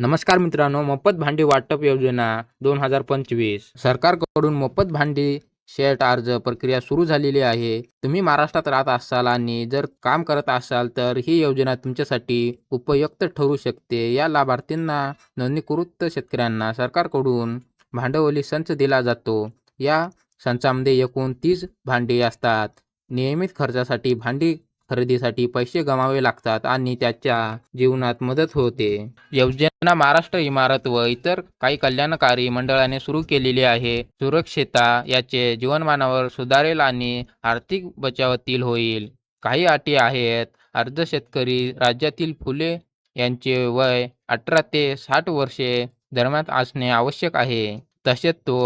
नमस्कार मित्रांनो मोफत भांडी वाटप योजना दोन हजार पंचवीस. सरकारकडून मोफत भांडी शेट अर्ज प्रक्रिया सुरू झालेली आहे. तुम्ही महाराष्ट्रात राहत असाल आणि जर काम करत असाल तर ही योजना तुमच्यासाठी उपयुक्त ठरू शकते. या लाभार्थींना नोंदणीकृत शेतकऱ्यांना सरकारकडून भांडवली संच दिला जातो. या संचामध्ये एकूण तीस भांडी असतात. नियमित खर्चासाठी भांडी खरेदीसाठी पैसे गमावे लागतात आणि त्याच्या जीवनात मदत होते. योजना महाराष्ट्र इमारत व इतर काही कल्याणकारी मंडळाने सुरू केलेली आहे. सुरक्षिता याचे जीवनमानावर सुधारेल आणि आर्थिक बचावातील होईल. काही अटी आहेत. अर्ज शेतकरी राज्यातील फुले यांचे वय अठरा ते साठ वर्षे दरम्यान असणे आवश्यक आहे. तसेच तो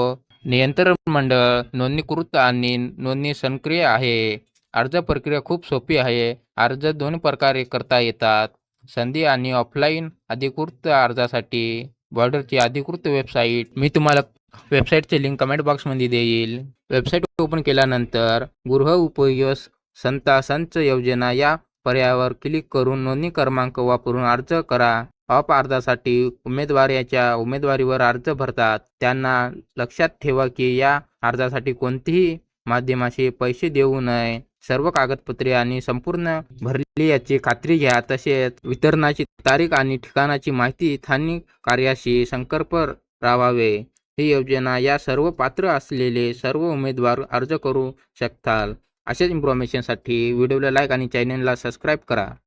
नियंत्रण मंडळ नोंदणीकृत आणि नोंदणी सक्रिय आहे. अर्ज प्रक्रिया खूप सोपी आहे. अर्ज दोन प्रकारे करता येतात. संधी आणि ऑफलाईन अधिकृत अर्जासाठी बॉर्डरची अधिकृत वेबसाईट मी तुम्हाला वेबसाईटचे लिंक कमेंट बॉक्समध्ये देईल. वेबसाईट ओपन केल्यानंतर गृह उपयोग संता संच योजना या पर्यायावर क्लिक करून नोंदणी क्रमांक वापरून अर्ज करा. ऑप अर्जासाठी उमेदवार याच्या उमेदवारीवर अर्ज भरतात. त्यांना लक्षात ठेवा की या अर्जासाठी कोणतीही माध्यमाशी पैसे देऊ नये. सर्व कागदपत्रे आणि संपूर्ण भरली याची खात्री घ्या. तसेच वितरणाची तारीख आणि ठिकाणाची माहिती स्थानिक कार्याशी संकल्प राहावे ही योजना या सर्व पात्र असलेले सर्व उमेदवार अर्ज करू शकतात. अशाच इन्फॉर्मेशनसाठी व्हिडिओला लाईक आणि चॅनलला सबस्क्राईब करा.